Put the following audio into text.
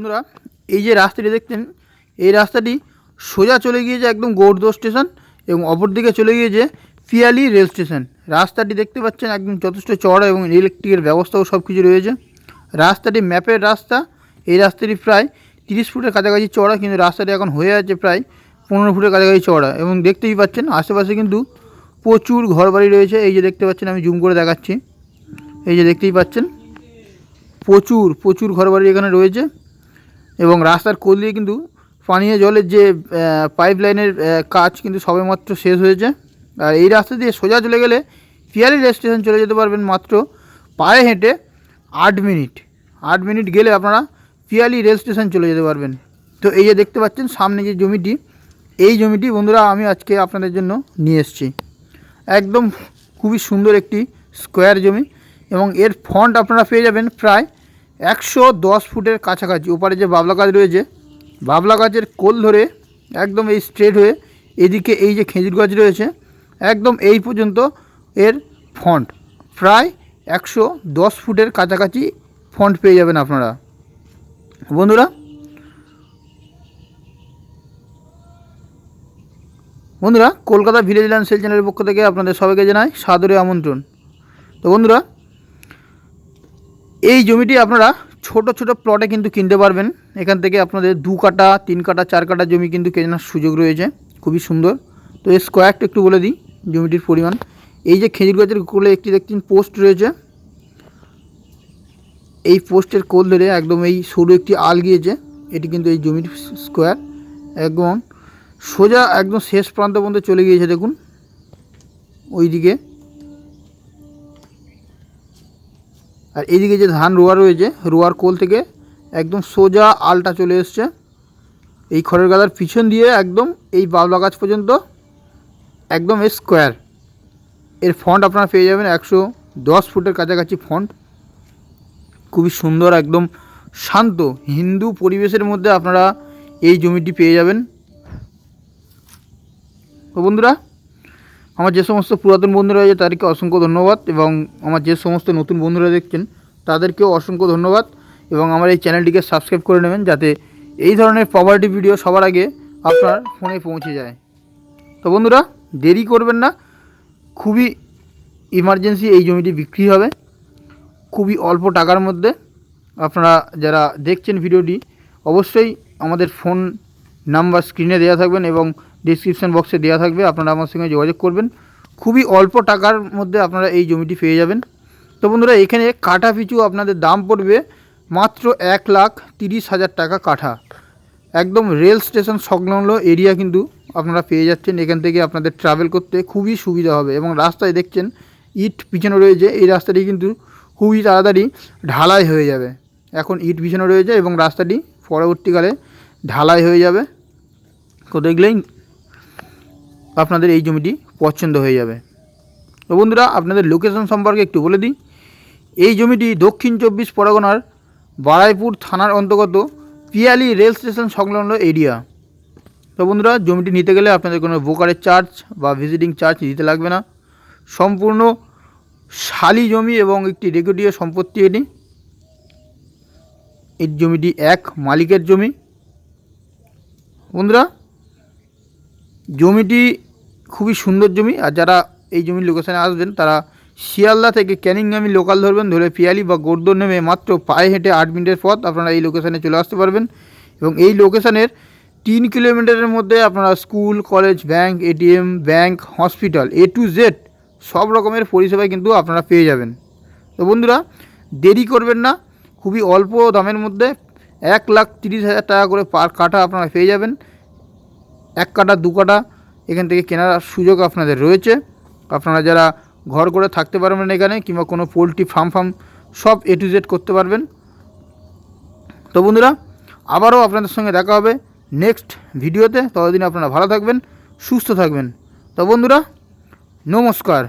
বন্ধুরা, এই যে রাস্তাটি দেখছেন, এই রাস্তাটি সোজা চলে গিয়েছে একদম গৌরদহ স্টেশন এবং অপর দিকে চলে গিয়েছে পিয়ালি রেল স্টেশন। রাস্তাটি দেখতে পাচ্ছেন একদম যথেষ্ট চড়া এবং ইলেকট্রিকের ব্যবস্থাও সব কিছু রয়েছে। রাস্তাটি ম্যাপের রাস্তা, এই রাস্তাটি প্রায় তিরিশ ফুটের কাছাকাছি চড়া কিন্তু রাস্তাটি এখন হয়ে আছে প্রায় পনেরো ফুটের কাছাকাছি চড়া এবং দেখতেই পাচ্ছেন, আশেপাশে কিন্তু প্রচুর ঘরবাড়ি রয়েছে। এই যে দেখতে পাচ্ছেন, আমি জুম করে দেখাচ্ছি। এই যে দেখতেই পাচ্ছেন, প্রচুর প্রচুর ঘরবাড়ি এখানে রয়েছে। এবং রাস্তার কোল দিয়ে কিন্তু পানীয় জলের যে পাইপ লাইনের কাজ কিন্তু সবেমাত্র শেষ হয়েছে। আর এই রাস্তা দিয়ে সোজা চলে গেলে পিয়ালি রেল স্টেশন চলে যেতে পারবেন মাত্র পায়ে হেঁটে আট মিনিট। আট মিনিট গেলে আপনারা পিয়ালি রেল স্টেশন চলে যেতে পারবেন। তো এই যে দেখতে পাচ্ছেন, সামনে যে জমিটি, এই জমিটি বন্ধুরা আমি আজকে আপনাদের জন্য নিয়ে এসেছি। একদম খুবই সুন্দর একটি স্কোয়ার জমি এবং এর ফন্ট আপনারা পেয়ে যাবেন প্রায় একশো দশ ফুটের কাছাকাছি, ওপারে যে বাবলা গাছ রয়েছে, বাবলা গাছের কোল ধরে একদম এই স্ট্রেট হয়ে এদিকে এই যে খেজুর গাছ রয়েছে, একদম এই পর্যন্ত এর ফন্ট প্রায় একশো দশ ফুটের কাছাকাছি ফন্ট পেয়ে যাবেন আপনারা। বন্ধুরা বন্ধুরা, কলকাতা ভিলেজ ল্যান্ড সেল চ্যানেলের পক্ষ থেকে আপনাদের সবাইকে জানাই সাদরে আমন্ত্রণ। তো বন্ধুরা এই জমিটি আপনারা ছোট ছোট প্লটে কিন্তু কিনতে পারবেন। এখান থেকে আপনাদের দু কাটা, তিন কাটা, চার কাটা জমি কিন্তু কেনার সুযোগ রয়েছে। খুবই সুন্দর। তো এর স্কোয়ারটা একটু বলে দিই জমিটির পরিমাণ। এই যে খেজুর গাছের কোলে একটি দেখছেন পোস্ট রয়েছে। এই পোস্টের কোল ধরে একদম এই সরু একটি আল গিয়েছে। এটি কিন্তু এই জমির স্কোয়ার একদম সোজা একদম শেষ প্রান্ত পর্যন্ত চলে গিয়েছে দেখুন। ওইদিকে আর এইদিকে যে ধান রোয়া রয়েছে, রোয়ার কোল থেকে একদম সোজা আলটা চলে এসছে। এই খড়ের গাদার পিছন দিয়ে একদম এই বাবলা গাছ পর্যন্ত একদম স্কোয়ার এর ফন্ট আপনারা পেয়ে যাবেন একশো দশ ফুটের কাছাকাছি ফন্ট খুবই সুন্দর, একদম শান্ত, হিন্দু পরিবেশের মধ্যে আপনারা এই জমিটি পেয়ে যাবেন। তো বন্ধুরা আমার যে সমস্ত পুরাতন বন্ধুরা আছে তাদেরকে অসংখ্য ধন্যবাদ এবং আমার যে সমস্ত নতুন বন্ধুরা দেখছেন, তাদেরকেও অসংখ্য ধন্যবাদ এবং আমার এই চ্যানেলটিকে সাবস্ক্রাইব করে নেবেন যাতে এই ধরনের প্রপার্টি ভিডিও সবার আগে আপনার ফোনে পৌঁছে যায়। তো বন্ধুরা, দেরি করবেন না, খুবই ইমার্জেন্সি এই জমিটি বিক্রি হবে। খুবই অল্প টাকার মধ্যে আপনারা যারা দেখছেন ভিডিওটি অবশ্যই আমাদের ফোন নাম্বার স্ক্রিনে দেওয়া থাকবেন এবং ডিসক্রিপশান বক্সে দেওয়া থাকবে, আপনারা আমার সঙ্গে যোগাযোগ করবেন। খুবই অল্প টাকার মধ্যে আপনারা এই জমিটি পেয়ে যাবেন। তো বন্ধুরা, এখানে কাঠা পিছু আপনাদের দাম পড়বে মাত্র এক লাখ তিরিশ হাজার টাকা কাঠা। একদম রেল স্টেশন সংলগ্ন এরিয়া কিন্তু আপনারা পেয়ে যাচ্ছেন এখান থেকে আপনাদের ট্রাভেল করতে। খুবই সুবিধা হবে এবং রাস্তায় দেখছেন, ইট পিছনে রয়েছে। এই রাস্তাটি কিন্তু খুবই তাড়াতাড়ি ঢালাই হয়ে যাবে। এখন ইট পিছনে রয়েছে এবং রাস্তাটি পরবর্তীকালে ঢালাই হয়ে যাবে। তো দেখলেই আপনাদের এই জমিটি পছন্দ হয়ে যাবে। তো বন্ধুরা, আপনাদের লোকেশন সম্পর্কে একটু বলে দিই। এই জমিটি দক্ষিণ চব্বিশ পরগনার বারাইপুর থানার অন্তর্গত পিয়ালি রেল স্টেশন সংলগ্ন এরিয়া। তো বন্ধুরা, জমিটি নিতে গেলে আপনাদের কোনো ব্রোকারের চার্জ বা ভিজিটিং চার্জ দিতে লাগবে না। সম্পূর্ণ শালি জমি এবং একটি রেকর্ডীয় সম্পত্তি এটি। এই জমিটি এক মালিকের জমি। বন্ধুরা জমিটি খুবই সুন্দর জমি, আর যারা এই জমির লোকেশানে আসবেন, তারা শিয়ালদা থেকে ক্যানিংগামি লোকাল ধরবেন, ধরে পিয়ালি বা গোর্দর নেমে মাত্র পায়ে হেঁটে আট মিনিটের পথ আপনারা এই লোকেশানে চলে আসতে পারবেন। এবং এই লোকেশানের তিন কিলোমিটারের মধ্যে আপনারা school college bank ATM bank hospital A to Z সব রকমের পরিষেবা কিন্তু আপনারা পেয়ে যাবেন। তো বন্ধুরা, দেরি করবেন না, খুবই অল্প দামের মধ্যে এক লাখ তিরিশ হাজার টাকা করে পার কাঠা আপনারা পেয়ে যাবেন। এক কাটা দু কাটা এখান থেকে কেনার সুযোগ আপনাদের রয়েছে। আপনারা যারা ঘর করে থাকতে পারবেন এখানে কিংবা কোনো পোলট্রি ফার্ম ফার্ম সব এ টু জেড করতে পারবেন। তো বন্ধুরা, আবারও আপনাদের সঙ্গে দেখা হবে নেক্সট ভিডিওতে ততদিন আপনারা ভালো থাকবেন, সুস্থ থাকবেন। তো বন্ধুরা, নমস্কার।